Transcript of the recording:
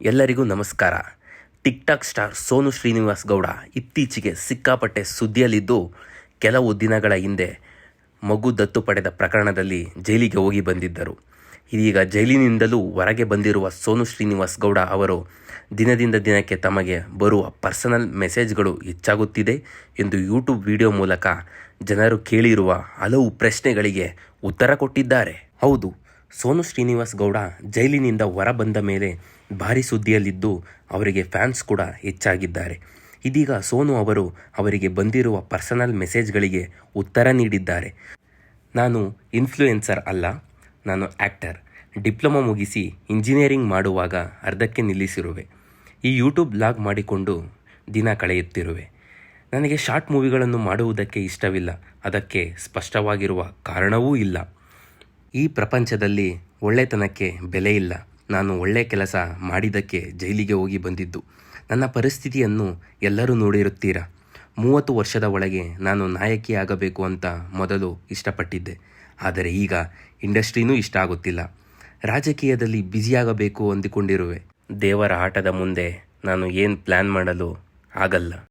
ಎಲ್ಲರಿಗೂ ನಮಸ್ಕಾರ. TikTok star Sonu Srinivas Gowda ಇತ್ತೀಚೆಗೆ ಸಿಕ್ಕಾಪಟ್ಟೆ ಸುದ್ದಿಯಲ್ಲಿದ್ದು, ಕೆಲವು ದಿನಗಳ ಹಿಂದೆ ಮಗು ದತ್ತು ಪಡೆದ ಪ್ರಕರಣದಲ್ಲಿ ಜೈಲಿಗೆ ಹೋಗಿ ಬಂದಿದ್ದರು. ಇದೀಗ ಜೈಲಿನಿಂದಲೂ ಹೊರಗೆ ಬಂದಿರುವ ಸೋನು ಶ್ರೀನಿವಾಸ್ ಗೌಡ ಅವರು ದಿನದಿಂದ ದಿನಕ್ಕೆ ತಮಗೆ ಬರುವ ಪರ್ಸನಲ್ ಮೆಸೇಜ್ಗಳು ಹೆಚ್ಚಾಗುತ್ತಿದೆ ಎಂದು ಯೂಟ್ಯೂಬ್ ವಿಡಿಯೋ ಮೂಲಕ ಜನರು ಕೇಳಿರುವ ಹಲವು ಪ್ರಶ್ನೆಗಳಿಗೆ ಉತ್ತರ ಕೊಟ್ಟಿದ್ದಾರೆ. ಹೌದು ಸೋನು ಶ್ರೀನಿವಾಸ್ ಗೌಡ ಜೈಲಿನಿಂದ ಹೊರ ಬಂದ ಮೇಲೆ ಭಾರಿ ಸುದ್ದಿಯಲ್ಲಿದ್ದು ಅವರಿಗೆ ಫ್ಯಾನ್ಸ್ ಕೂಡ ಹೆಚ್ಚಾಗಿದ್ದಾರೆ. ಇದೀಗ ಸೋನು ಅವರು ಅವರಿಗೆ ಬಂದಿರುವ ಪರ್ಸನಲ್ ಮೆಸೇಜ್ಗಳಿಗೆ ಉತ್ತರ ನೀಡಿದ್ದಾರೆ. ನಾನು ಇನ್ಫ್ಲೂಯೆನ್ಸರ್ ಅಲ್ಲ, ನಾನು ಆ್ಯಕ್ಟರ್ ಡಿಪ್ಲೊಮಾ ಮುಗಿಸಿ ಇಂಜಿನಿಯರಿಂಗ್ ಮಾಡುವಾಗ ಅರ್ಧಕ್ಕೆ ನಿಲ್ಲಿಸಿರುವೆ. ಈ ಯೂಟ್ಯೂಬ್ ಬ್ಲಾಗ್ ಮಾಡಿಕೊಂಡು ದಿನ ಕಳೆಯುತ್ತಿರುವೆ. ನನಗೆ ಶಾರ್ಟ್ ಮೂವಿಗಳನ್ನು ಮಾಡುವುದಕ್ಕೆ ಇಷ್ಟವಿಲ್ಲ, ಅದಕ್ಕೆ ಸ್ಪಷ್ಟವಾಗಿರುವ ಕಾರಣವೂ ಇಲ್ಲ. ಈ ಪ್ರಪಂಚದಲ್ಲಿ ಒಳ್ಳೆತನಕ್ಕೆ ಬೆಲೆ ಇಲ್ಲ. ನಾನು ಒಳ್ಳೆ ಕೆಲಸ ಮಾಡಿದ್ದಕ್ಕೆ ಜೈಲಿಗೆ ಹೋಗಿ ಬಂದಿದ್ದು. ನನ್ನ ಪರಿಸ್ಥಿತಿಯನ್ನು ಎಲ್ಲರೂ ನೋಡಿರುತ್ತೀರಾ? ಮೂವತ್ತು ವರ್ಷದ ಒಳಗೆ ನಾನು ನಾಯಕಿ ಆಗಬೇಕು ಅಂತ ಮೊದಲು ಇಷ್ಟಪಟ್ಟಿದ್ದೆ. ಆದರೆ ಈಗ ಇಂಡಸ್ಟ್ರಿನೂ ಇಷ್ಟ ಆಗುತ್ತಿಲ್ಲ. ರಾಜಕೀಯದಲ್ಲಿ ಬ್ಯುಸಿಯಾಗಬೇಕು ಅಂದುಕೊಂಡಿರುವೆ. ದೇವರ ಆಟದ ಮುಂದೆ ನಾನು ಏನು ಪ್ಲ್ಯಾನ್ ಮಾಡಲು ಆಗಲ್ಲ.